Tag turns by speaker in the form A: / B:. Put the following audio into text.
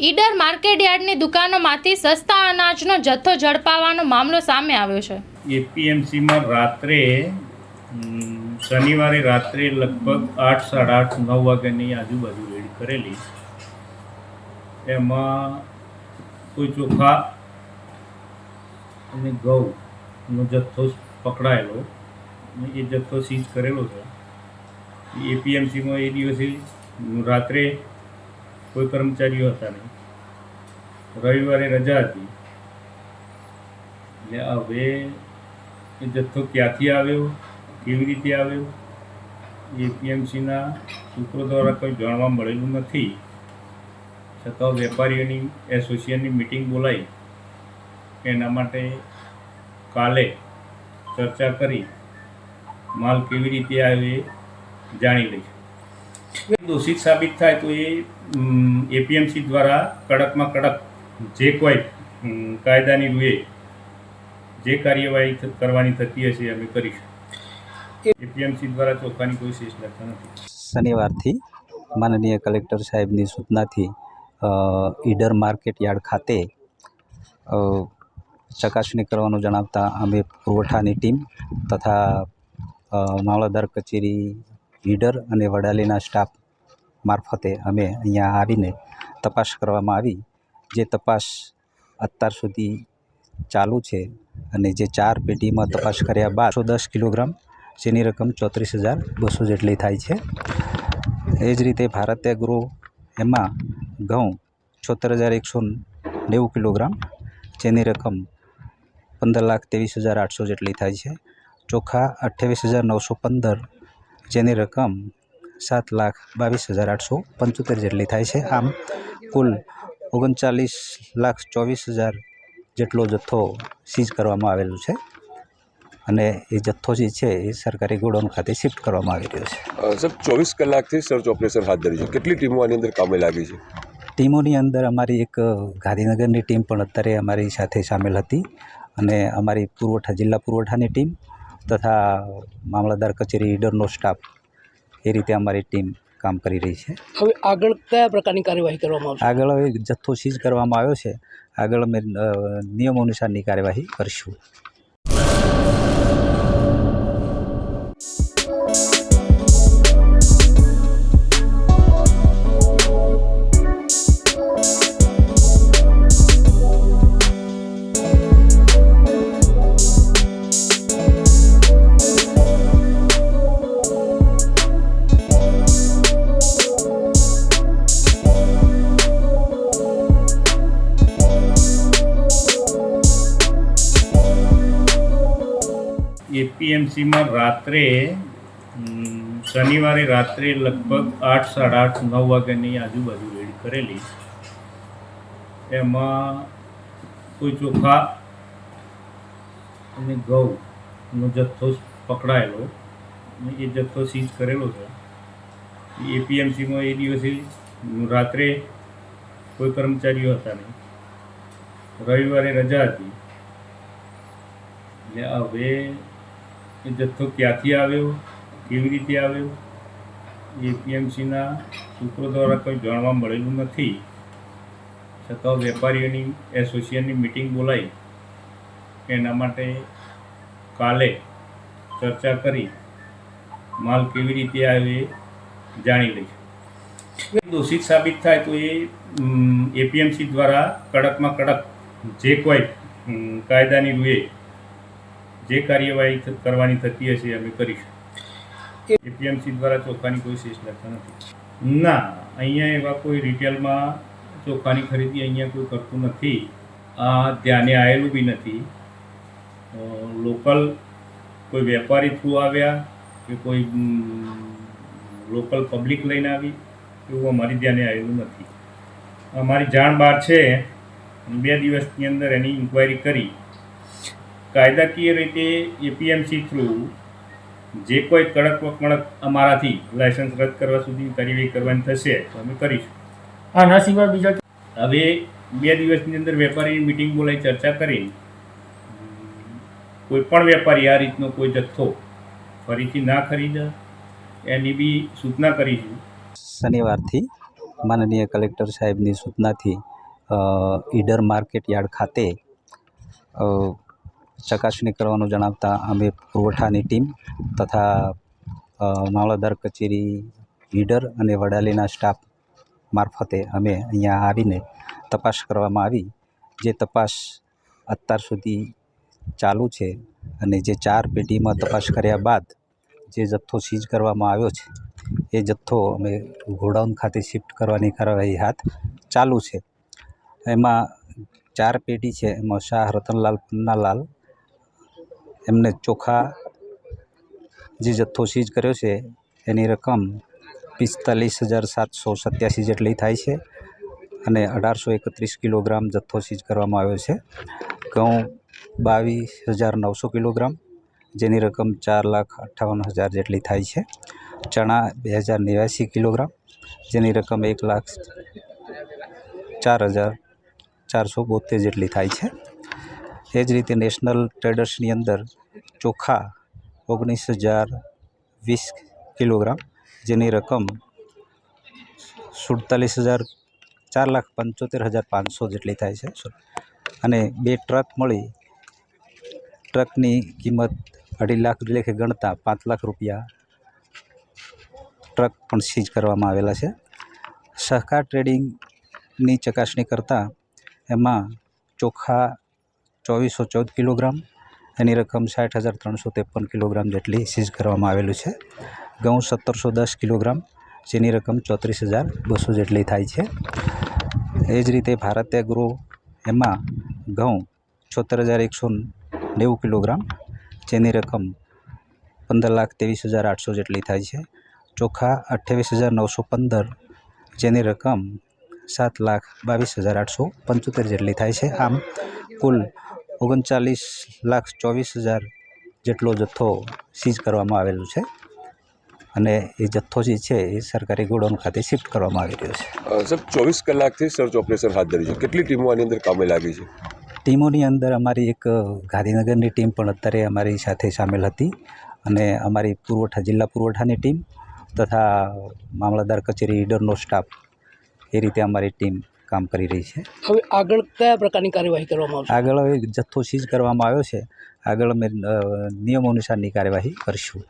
A: ઈડર માર્કેટયાર્ડની દુકાનોમાંથી સસ્તા અનાજનો જથ્થો ઝડપાવાનો મામલો સામે આવ્યો છે.
B: એપીએમસીમાં રાત્રે શનિવારે રાત્રે લગભગ આઠ, સાડા આઠ, નવ વાગ્યાની આજુબાજુ રેડ કરેલી. એમાં કોઈ ચોખા અને ઘઉંનો જથ્થો પકડાયેલો એ જથ્થો સીઝ કરેલો છે. એપીએમસીમાં એ દિવસે રાત્રે કોઈ કર્મચારીઓ હતા નહીં. રવિવારે રજા હતી. એટલે હવે એ જથ્થો ક્યાંથી આવ્યો? કેવી રીતે આવ્યો? એપીએમસીના સૂત્રો દ્વારા કંઈ જાણવા મળેલું નથી. છતાં વેપારીઓની એસોસિએશનની મિટિંગ બોલાવી એના માટે કાલે ચર્ચા કરી. માલ કેવી રીતે આવ્યો એ જાણી લઈશું. દોષિત સાબિત થાય તો એ એપીએમસી દ્વારા કડકમાં કડક જે કોઈ કાયદાની રૂએ જે કાર્યવાહી કરવાની થતી હશે અમે કરીશું. એપીએમસી દ્વારા ચોખાની કોઈ શેષ લખતા નથી.
C: શનિવારથી માનનીય કલેક્ટર સાહેબની સૂચનાથી ઈડર માર્કેટ યાર્ડ ખાતે ચકાસણી કરવાનું જણાવતા અમે પુરવઠાની ટીમ તથા મામલતદાર કચેરી ઈડર અને વડાલીના સ્ટાફ મારફતે અમે અહીંયા આવીને તપાસ કરવામાં આવી. જે તપાસ અત્યાર સુધી ચાલુ છે અને જે ચાર પેટીમાં તપાસ કર્યા બાદ સો દસ કિલોગ્રામ, જેની રકમ ચોત્રીસ હજાર બસો જેટલી થાય છે. એ જ રીતે ભારતીય ગૃહ એમાં ઘઉં છોતેર હજાર એકસો નેવું કિલોગ્રામ, જેની રકમ પંદર લાખ ત્રેવીસ હજાર આઠસો જેટલી થાય છે. ચોખા અઠ્યાવીસ હજાર નવસો પંદર જેની રકમ સાત લાખ બાવીસ હજાર આઠસો પંચોતેર જેટલી થાય છે. આમ કુલ ઓગણચાલીસ લાખ ચોવીસ હજાર જેટલો જથ્થો સીઝ કરવામાં આવેલો છે અને એ જથ્થો જે છે એ સરકારી ગોડાઉન ખાતે શિફ્ટ કરવામાં આવી રહ્યો છે.
D: સર ચોવીસ કલાકથી સર્ચ ઓપરેશન હાથ ધર્યું છે. કેટલી ટીમો આની અંદર કામે લાગી છે?
C: ટીમોની અંદર અમારી એક ગાંધીનગરની ટીમ પણ અત્યારે અમારી સાથે સામેલ હતી અને અમારી પુરવઠા જિલ્લા પુરવઠાની ટીમ તથા મામલતદાર કચેરી ઈડરનો સ્ટાફ એ રીતે અમારી ટીમ કામ કરી રહી છે.
E: હવે આગળ કયા પ્રકારની કાર્યવાહી કરવામાં આવશે?
C: આગળ હવે જથ્થો સીઝ કરવામાં આવ્યો છે. આગળ અમે નિયમ નિયમો અનુસારની કાર્યવાહી કરીશું.
B: એપીએમસીમાં રાત્રે શનિવારે રાત્રે લગભગ આઠ, સાડા આઠ, નવ વાગ્યાની આજુબાજુ રેડ કરેલી. એમાં કોઈ ચોખા અને ઘઉંનો જથ્થો પકડાયેલો એ જથ્થો સીઝ કરેલો છે. એપીએમસીમાં એ દિવસે રાત્રે કોઈ કર્મચારીઓ હતા નહીં. રવિવારે રજા હતી. એટલે હવે એ જથ્થો ક્યાંથી આવ્યો, કેવી રીતે આવ્યો એપીએમસીના સૂત્રો દ્વારા કંઈ જાણવા મળેલું નથી. છતાં વેપારીઓની, એસોસિએશનની મિટિંગ બોલાવી એના માટે કાલે ચર્ચા કરી. માલ કેવી રીતે આવ્યો એ જાણી લઈશું. દોષિત સાબિત થાય તો એ એપીએમસી દ્વારા કડકમાં કડક જે કોઈ કાયદાની રૂએ જે કાર્યવાહી કરવાની થતી હશે અમે કરીશું. એપીએમસી દ્વારા ચોખાની કોઈ શેષ લગતા નથી. ના અહીંયા એવા કોઈ રિટેલમાં ચોખાની ખરીદી અહીંયા કોઈ કરતું નથી. આ ધ્યાને આવેલું બી નથી. લોકલ કોઈ વેપારી થ્રુ આવ્યા કે કોઈ લોકલ પબ્લિક લઈને આવી એવું અમારી ધ્યાને આવેલું નથી. અમારી જાણ બહાર છે. બે દિવસની અંદર એની ઇન્ક્વાયરી કરી. કાયદાકીય રીતે એપીએમસી થ્રુ જે કોઈ કડક કડક અમારાથી લાયસન્સ રદ કરવા સુધી કાર્યવાહી કરવાની થશે તો અમે કરીશું.
E: આના સિવાય બીજા
B: હવે બે દિવસની અંદર વેપારીની મિટિંગ બોલાવી ચર્ચા કરી કોઈ પણ વેપારી આ રીતનો કોઈ જથ્થો ફરીથી ના ખરીદે એની બી સૂચના કરીશું.
C: શનિવારથી માનનીય કલેક્ટર સાહેબની સૂચનાથી ઈડર માર્કેટ યાર્ડ ખાતે ચકાસણી કરવાનું જણાવતા અમે પુરવઠાની ટીમ તથા મામલતદાર કચેરી લીડર અને વડાલીના સ્ટાફ મારફતે અમે અહીંયા આવીને તપાસ કરવામાં આવી. જે તપાસ અત્યાર સુધી ચાલુ છે અને જે ચાર પેટીમાં તપાસ કર્યા બાદ જે જથ્થો સીઝ કરવામાં આવ્યો છે, એ જથ્થો અમે ગોડાઉન ખાતે શિફ્ટ કરવાની કાર્યવાહી હાથ ચાલુ છે. એમાં ચાર પેટી છે, એમાં શાહ રતનલાલ પન્નાલાલ એમને ચોખા જે જથ્થો સીઝ કર્યો છે, એની રકમ પિસ્તાલીસ હજાર સાતસો સત્યાસી જેટલી થાય છે અને અઢારસો એકત્રીસ કિલોગ્રામ જથ્થો સીઝ કરવામાં આવ્યો છે. ઘઉં બાવીસ હજાર નવસો કિલોગ્રામ, જેની રકમ ચાર લાખ અઠ્ઠાવન હજાર જેટલી થાય છે. ચણા બે હજાર નેવ્યાસી કિલોગ્રામ, જેની રકમ એક લાખ ચાર હજાર ચારસો બોતેર જેટલી થાય છે. એ જ રીતે નેશનલ ટ્રેડર્સની અંદર ચોખા ઓગણીસ હજાર વીસ કિલોગ્રામ, જેની રકમ સુડતાલીસ હજાર ચાર લાખ પંચોતેર હજાર પાંચસો જેટલી થાય છે. અને બે ટ્રક મળી. ટ્રકની કિંમત અઢી લાખ લેખે ગણતા પાંચ લાખ રૂપિયા ટ્રક પણ સીઝ કરવામાં આવેલા છે. સહકાર ટ્રેડિંગની ચકાસણી કરતાં એમાં ચોખા ચોવીસો ચૌદ કિલોગ્રામ, એની રકમ સાઠ હજાર ત્રણસો ત્રેપન કિલોગ્રામ જેટલી સીઝ કરવામાં આવેલું છે. ઘઉં સત્તરસો દસ કિલોગ્રામ, જેની રકમ ચોત્રીસ હજાર બસો જેટલી થાય છે. એ જ રીતે ભારત એગ્રો, એમાં ઘઉં છોતેર હજાર એકસો નેવું કિલોગ્રામ, જેની રકમ પંદર લાખ ત્રેવીસ હજાર આઠસો જેટલી થાય છે. ચોખા અઠ્યાવીસ હજાર નવસો પંદર, જેની રકમ સાત લાખ બાવીસ હજાર આઠસો પંચોતેર જેટલી થાય છે. આમ, કુલ ઓગણચાલીસ લાખ ચોવીસ હજાર જેટલો જથ્થો સીઝ કરવામાં આવેલો છે અને એ જથ્થો જે છે એ સરકારી ગોડાઉન ખાતે શિફ્ટ કરવામાં આવી રહ્યો છે.
D: સર ચોવીસ કલાકથી સર્ચ ઓપરેશન હાથ ધરી છે. કેટલી ટીમો આની અંદર કામે લાગી છે?
C: ટીમોની અંદર અમારી એક ગાંધીનગરની ટીમ પણ અત્યારે અમારી સાથે સામેલ હતી અને અમારી પુરવઠા જિલ્લા પુરવઠાની ટીમ તથા મામલતદાર કચેરી ઈડરનો સ્ટાફ એ રીતે અમારી ટીમ કામ કરી રહી છે.
E: હવે આગળ કયા પ્રકારની કાર્યવાહી કરવામાં આવશે?
C: આગળ હવે જથ્થો સીઝ કરવામાં આવ્યો છે. આગળ અમે નિયમો અનુસારની કાર્યવાહી કરીશું.